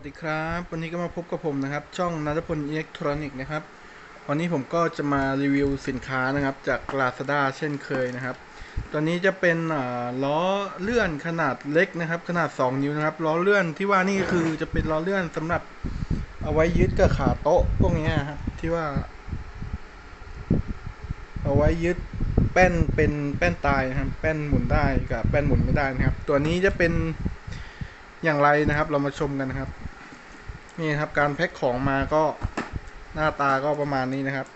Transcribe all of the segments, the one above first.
วันนี้ก็มาพบกับผมนะครับ ช่องนัทพลอิเล็กทรอนิกส์นะครับ วันนี้ผมก็จะมารีวิวสินค้านะครับ จาก Lazada เช่นเคยนะครับตัวนี้จะเป็นล้อเลื่อนขนาดเล็กนะครับ ขนาด 2 นิ้วนะครับ ล้อเลื่อนที่ว่านี่คือจะเป็นล้อเลื่อนสำหรับเอาไว้ยึดกับขาโต๊ะพวกนี้นะครับที่ว่า เอาไว้ยึดแป้นเป็นแป้นตายนะครับ แป้นหมุนได้กับแป้นหมุนไม่ได้นะครับ ตัวนี้จะเป็นอย่างไรนะครับ เรามาชมกันนะครับ นี่ครับการแพ็คของมาก็หน้าตาก็ประมาณนี้นะครับ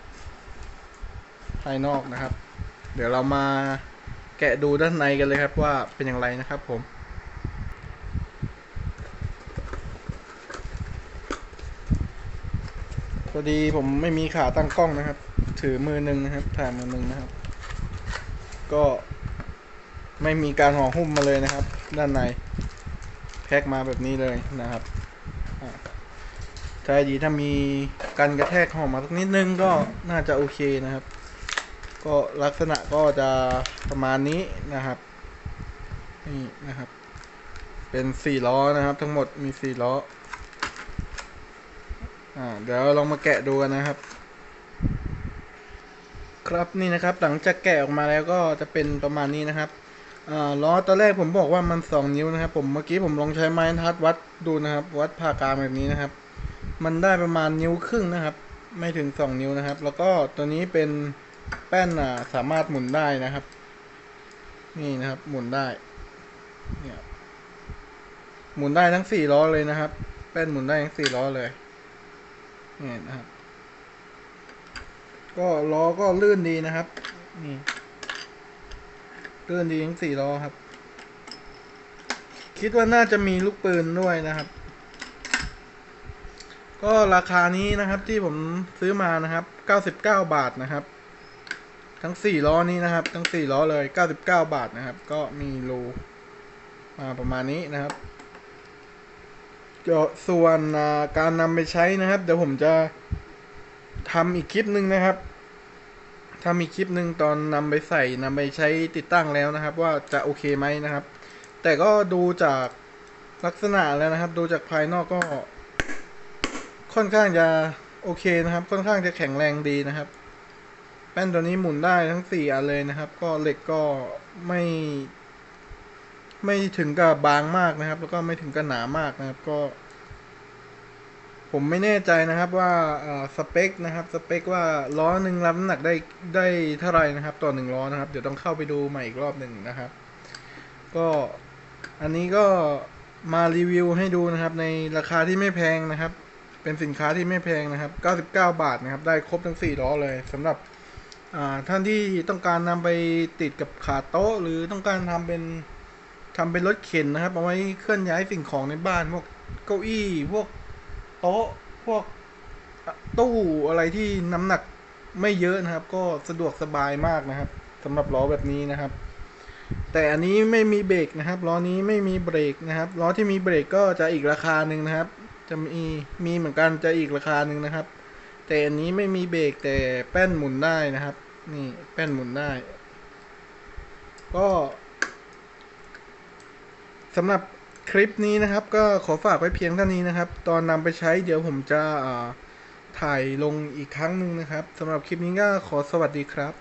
ภายนอกนะครับ เดี๋ยวเรามาแกะดูด้านในกันเลยครับว่าเป็นอย่างไรนะครับผมพอดีผมไม่มีขาตั้งกล้องนะครับ ถือมือหนึ่งนะครับถ่ายมือหนึ่งนะครับ ก็ไม่มีการห่อหุ้มมาเลยนะครับ ด้านใน แพ็คมาแบบนี้เลยนะครับ อ่ดีถ้ามีกันกระแทกห่อมาสักนิดนึงก็น่าจะโอเคนะครับ ก็ลักษณะก็จะประมาณนี้นะครับ นี่นะครับ เป็นสี่ล้อนะครับ ทั้งหมดมีสี่ล้อ อ่า เดี๋ยวลองมาแกะดูกันนะครับ ครับนี่นะครับ หลังจากแกะออกมาแล้วก็จะเป็นประมาณนี้นะครับอ่าล้อตอนแรกผมบอกว่ามันสองนิ้วนะครับ ผมเมื่อกี้ผมลองใช้ไม้ทัดวัดดูนะครับ วัดผ่ากลางแบบนี้นะครับ มันได้ประมาณนิ้วครึ่งนะครับ ไม่ถึงสองนิ้วนะครับ แล้วก็ตัวนี้เป็นแป้นอ่าสามารถหมุนได้นะครับ นี่นะครับ หมุนได้เนี่ยหมุนได้ทั้งสี่ล้อเลยนะครับ แป้นหมุนได้ทั้งสี่ล้อเลยนี่นะครับ ก็ล้อก็ลื่นดีนะครับ นี่ลื่นดีทั้งสี่ล้อครับ คิดว่าน่าจะมีลูกปืนด้วยนะครับ ก็ราคานี้นะครับที่ผมซื้อมานะครับ 99 บาทนะครับ ทั้งสี่ล้อนี้นะครับ ทั้งสี่ล้อเลย 99 บาทนะครับ ก็มีรูมาประมาณนี้นะครับส่วนการนำไปใช้นะครับ เดี๋ยวผมจะทำอีกคลิปหนึ่งนะครับทำอีกคลิปหนึ่งตอนนำไปใส่นำไปใช้ติดตั้งแล้วนะครับ ว่าจะโอเคไหมนะครับ แต่ก็ดูจากลักษณะแล้วนะครับ ดูจากภายนอกก็ ค่อนข้างจะโอเคนะครับ ค่อนข้างจะแข็งแรงดีนะครับ แป้นตัวนี้หมุนได้ทั้งสี่อันเลยนะครับ ก็เหล็กก็ไม่ ไม่ถึงกับบางมากนะครับ แล้วก็ไม่ถึงกับหนามากนะครับ ก็ ผมไม่แน่ใจนะครับว่าสเปคนะครับ สเปคว่าล้อหนึ่งรับน้ำหนักได้ได้เท่าไหร่นะครับ ต่อหนึ่งล้อนะครับ เดี๋ยวต้องเข้าไปดูใหม่อีกรอบหนึ่งนะครับ ก็อันนี้ก็มารีวิวให้ดูนะครับ ในราคาที่ไม่แพงนะครับ เป็นสินค้าที่ไม่แพงนะครับ 99 บาทนะครับ ได้ครบทั้ง 4 ล้อเลยสำหรับท่านที่ต้องการนำไปติดกับขาโต๊ะ หรือต้องการทำเป็นทำเป็นรถเข็นนะครับ เอาไว้เคลื่อนย้ายสิ่งของในบ้าน พวกเก้าอี้ พวกโต๊ะ พวกตู้อะไรที่น้ำหนักไม่เยอะนะครับ ก็สะดวกสบายมากนะครับสำหรับล้อแบบนี้นะครับ แต่อันนี้ไม่มีเบรกนะครับล้อนี้ไม่มีเบรกนะครับล้อที่มีเบรกก็จะอีกราคาหนึ่งนะครับ จะมีมีเหมือนกันจะอีกราคาหนึ่งนะครับ แต่อันนี้ไม่มีเบรกแต่แป้นหมุนได้นะครับ นี่แป้นหมุนได้ ก็สำหรับคลิปนี้นะครับ ก็ขอฝากไว้เพียงเท่านี้นะครับ ตอนนำไปใช้เดี๋ยวผมจะอ่าถ่ายลงอีกครั้งหนึ่งนะครับสำหรับคลิปนี้ก็ขอสวัสดีครับ